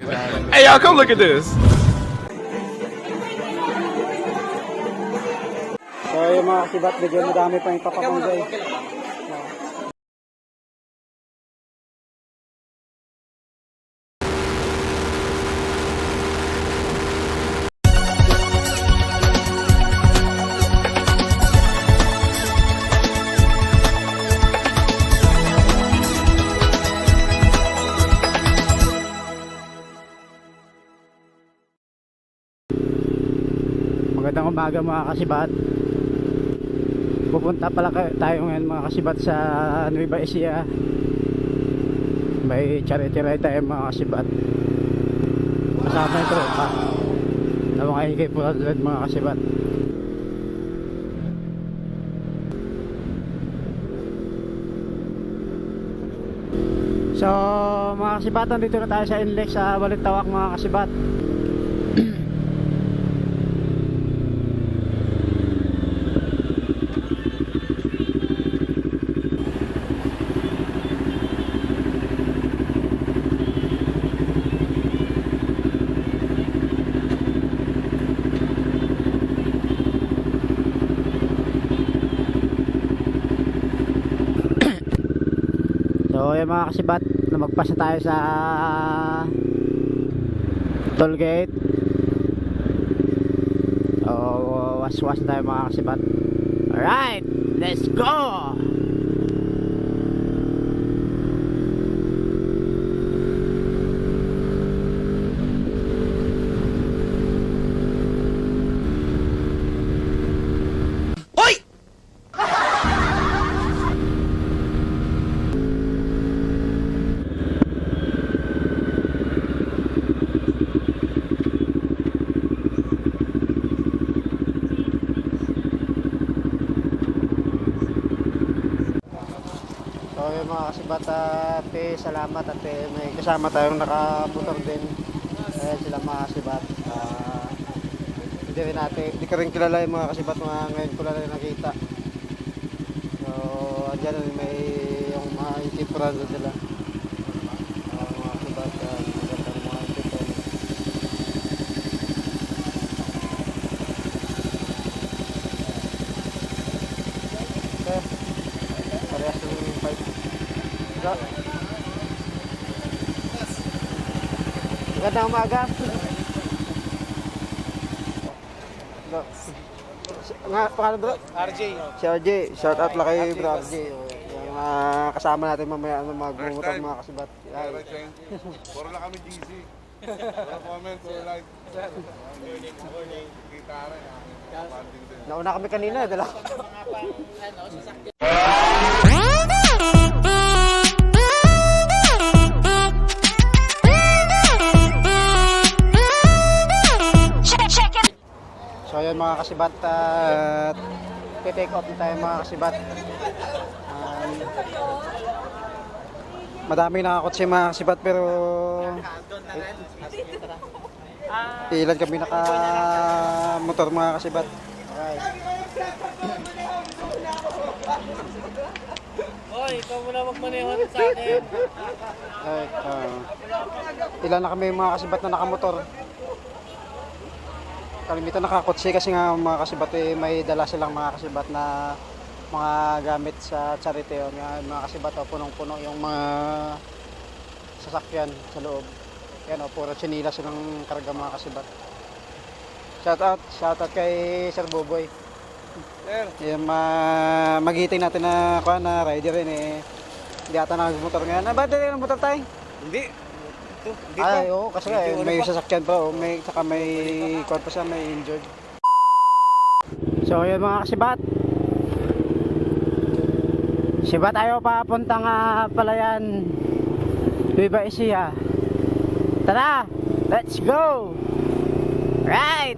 Hey, y'all, come look at this. So yung mga kasibat, medyo madami pa yung papapunggay. Umaga mga kasibat. Pupunta pala tayo ngayon mga kasibat sa Nueva Ecija. May charity ride tayo mga kasibat. Kasama yung tropa. Na mga higay po mga kasibat. So mga kasibat, nandito na tayo sa Inlex sa Balintawak mga kasibat. Yung mga kasibat na magpasa tayo sa toll gate So was-was tayo mga kasibat Alright, let's go! Salamat ate. May kasama tayong nakamotor din. Ayan sila mga kasibat. Ah, hindi rin natin, hindi ka rin kilala yung mga kasibat mga ngayon ko lang nakita. So, andyan rin may yung mga ikipran nila. Ah, mga kasibat, uh, magandang mga ikipran. Okay. Parehas ng pipe. Go. Magandang umaga. Nga, pangalan bro? RJ. Si RJ. Shout out lang kay bro RJ. Yung uh, kasama natin mamaya ano, magmumutan time. mga kasibat. Ay, Puro lang kami GC. Puro comment, puro like. Ah. Nauna kami kanina. Dala. So ayun mga kasibat at take off na tayo mga kasibat. Um, madaming nakakotse mga kasibat pero ilan kami naka motor mga kasibat. Alright. Hoy, ikaw muna magmaneho sa akin. Alright. ah. ilan na kami mga kasibat na nakamotor. Kalimitan nakakotse kasi nga mga kasibat eh, may dala silang mga kasibat na mga gamit sa charity yun. Nga, mga kasibat oh, punong-puno yung mga sasakyan sa loob. Yan o, puro chinilas ng karga mga kasibat. Shout out, shout out kay Sir Boboy. Sir. Yung ma magiting natin na kuha na rider rin eh. Hindi ata nagmotor ngayon. Ah, ba't din motor tayo? Hindi. Ito, hindi Ay, oo, kasi Medyo ano may pa. sasakyan pa, oh. may, saka may kuha pa siya, may injured. So, yun mga kasibat. Sibat tayo papuntang uh, palayan. Nueva Ecija. Tara! Let's go! Right!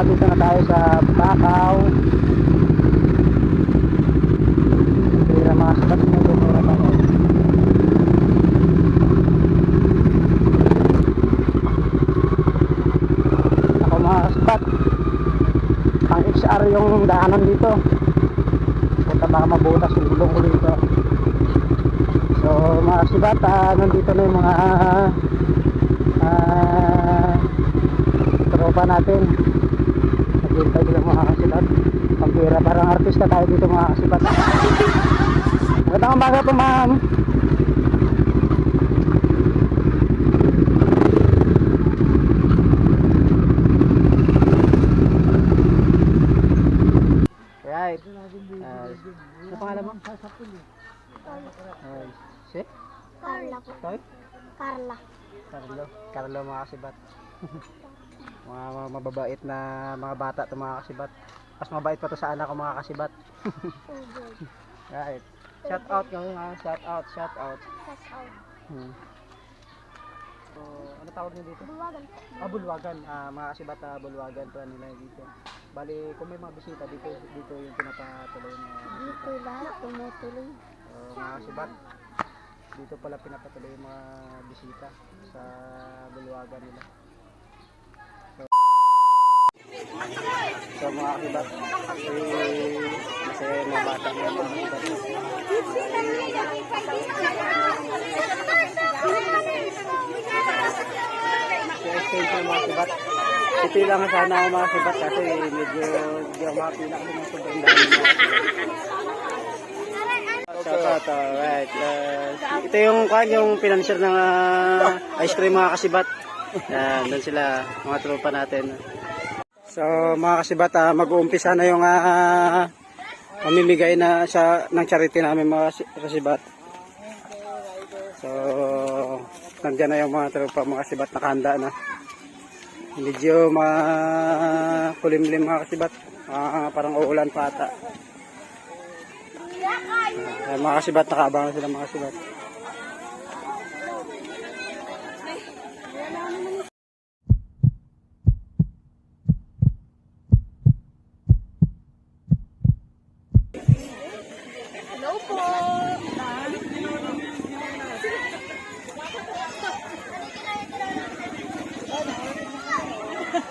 Dito na tayo sa Bakaw. Kaya mga kasibat, may tutura tayo. Ako mga kasibat, pang XR yung daanan dito. Punta baka mabutas yung gulong ko dito. So mga kasibat, ah, nandito na yung mga ah, tropa natin. Naghintay sila mga kasibat. Pampira, parang artista tayo dito mga kasibat. Magandang umaga po ma'am. Right. Uh, ano pangalan mo? Uh, si? Carla po. Toy? Carla. Carlo. Carlo mga kasibat. mga, mga mababait na mga bata to mga kasibat. Mas mabait pa to sa anak ko mga kasibat. right. Shout out kami mga shout out, shout out. Pass out. Hmm. So, ano tawag niyo dito? Buwagan po. Ah, bulwagan. Ah, mga kasibat ah, bulwagan to nila dito. Bali, kung may mga bisita dito, dito yung pinapatuloy na Dito lahat tumutuloy. So, mga kasibat, dito pala pinapatuloy yung mga bisita sa bulwagan nila. So, mga kasibat, eh, masaya yung mga bata mga kasibat. So, stay po mga kasibat. Ito lang sana ako mga kasibat kasi medyo hindi ako makapila kasi ng sobrang dami mga kasibat. Shout out, alright. Ito yung kwan, yung financier ng ah, ice cream mga kasibat. Yan, doon sila, mga tropa natin. So, mga kasibat, ah, mag-uumpisa na yung ah, mamimigay na sa ng charity namin mga kasi- kasibat. So, nandiyan na yung mga tropa mga kasibat nakahanda na. Medyo mga kulimlim mga kasibat. Ah, parang uulan pa ata. Ay, mga kasibat, nakaabangan sila mga kasibat.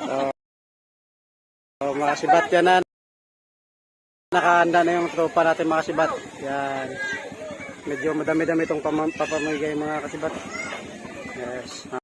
So, mga kasibat yan na. Nakahanda na yung tropa natin mga kasibat. Yan. Medyo madami-dami itong pam- papamigay mga kasibat. Yes.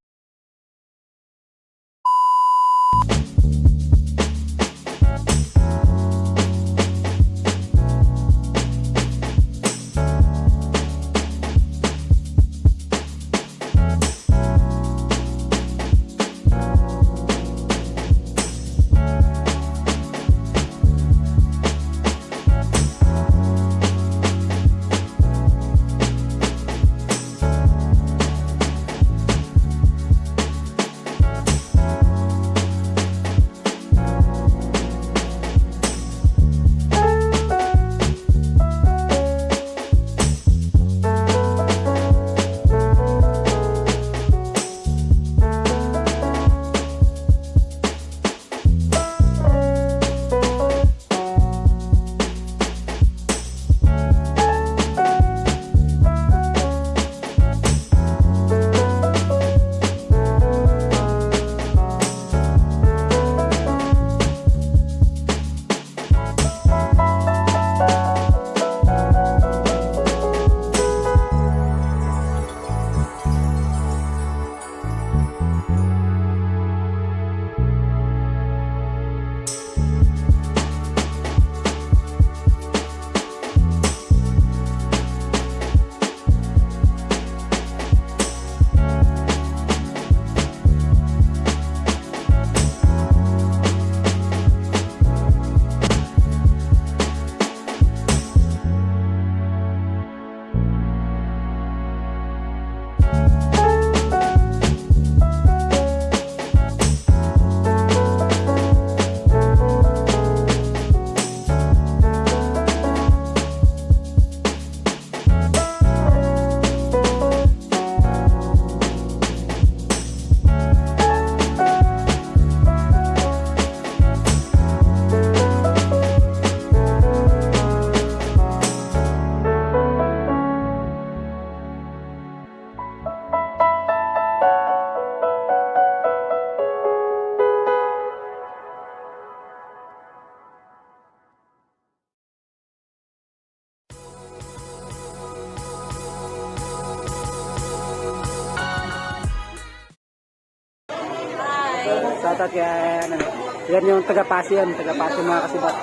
Yung taga-pasi yan. Taga-pasi mga kasibat.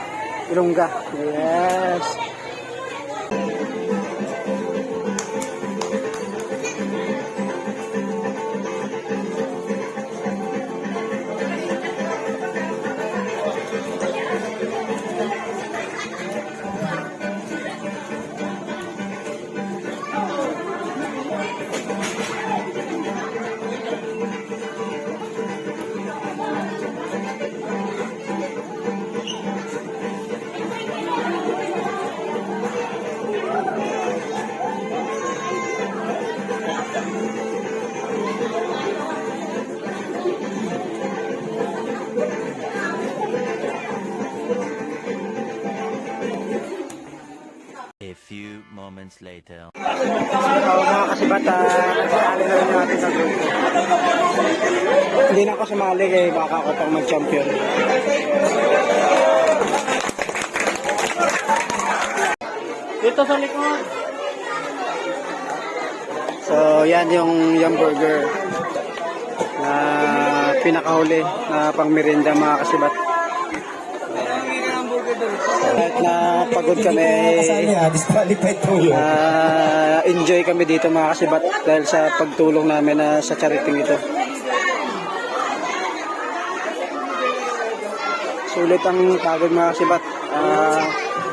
Ilongga. Yes. Moments later. Mga kasibat, nagsali na rin natin sa grupo. Hindi na ako sumali kay baka ako pang mag-champion. Dito sa likod. So yan yung yung burger na pinakahuli na pang merienda mga kasibat. Kahit na pagod kami, disqualified po yun. ah, enjoy kami dito mga kasibat dahil sa pagtulong namin na sa charity ito. Sulit ang pagod mga kasibat. Ah,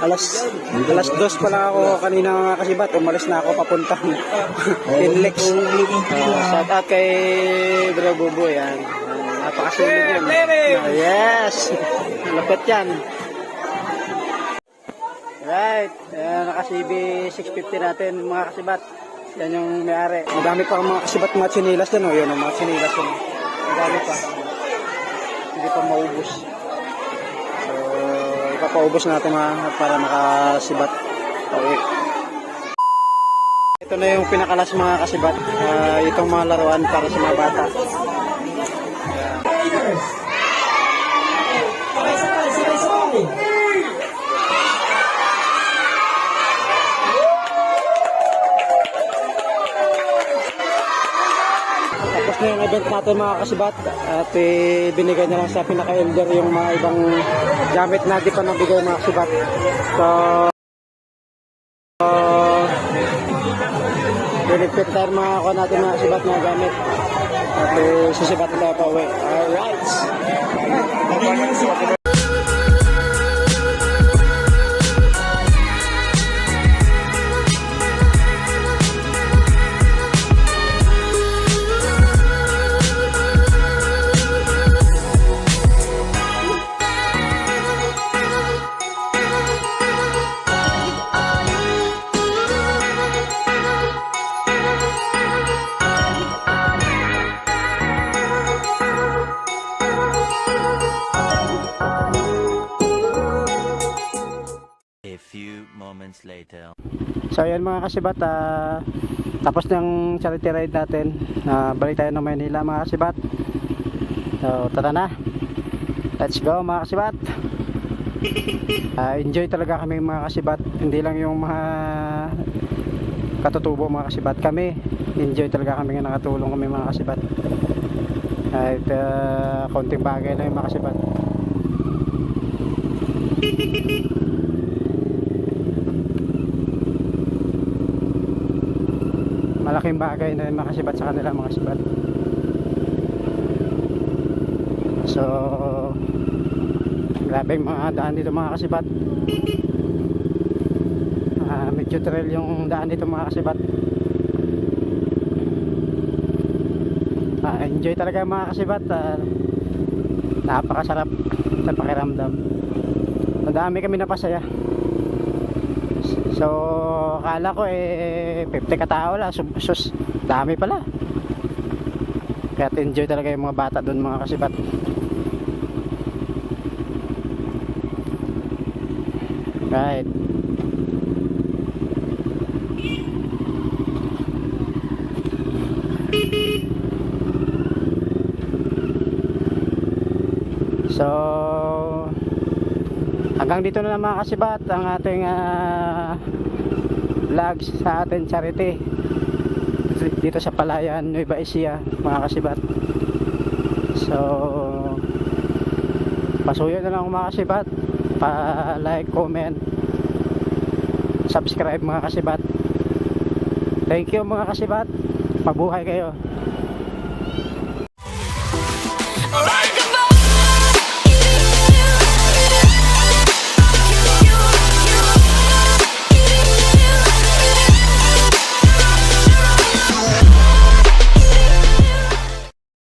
alas alas dos pa lang ako kanina mga kasibat. Umalis na ako papuntang Inlex. Uh, shout out kay Bro Bubo yan. Ah, napakasulit yan. Ah, yes! Lapit yan. Right. Ayan, naka-CB 650 natin mga kasibat. Yan yung may-ari. Madami pa mga kasibat mga chinilas dyan. Oh. Yun, ang mga chinilas yun. Madami pa. Hindi pa maubos. So, ipapaubos natin mga para makasibat. Okay. Ito na yung pinakalas mga kasibat. Ah, itong mga laruan para sa mga bata. Event natin mga kasibat at eh, binigay na lang sa pinaka-elder yung mga ibang gamit na di pa nabigay mga kasibat. So, uh, binigpit tayo mga ako natin mga kasibat na gamit. At eh, sisibat na tayo pa uwi. Alright! Later. So ayan mga kasibat, ah, tapos ng charity ride natin, uh, balik tayo ng Maynila mga kasibat. So tara na, let's go mga kasibat. Ah, enjoy talaga kami mga kasibat, hindi lang yung mga katutubo mga kasibat kami. Enjoy talaga kami nga nakatulong kami mga kasibat. Kahit ah, konting bagay lang yung mga kasibat. malaking bagay na makasibat sa kanila mga sibat. So grabe yung mga daan dito mga kasibat. Uh, medyo trail yung daan dito mga kasibat. Ah, enjoy talaga mga kasibat. Ah, napakasarap sa pakiramdam. Madami kami napasaya. So, akala ko eh 50 katao lang. Sus, sus, dami pala. Kaya enjoy talaga yung mga bata doon mga kasibat. Right. So, hanggang dito na lang mga kasibat ang ating ah, vlog sa ating charity dito sa Palayan, Nueva Ecija mga kasibat so Pasuyo na lang mga kasibat. Pa-like, comment, subscribe mga kasibat. Thank you mga kasibat. Mabuhay kayo.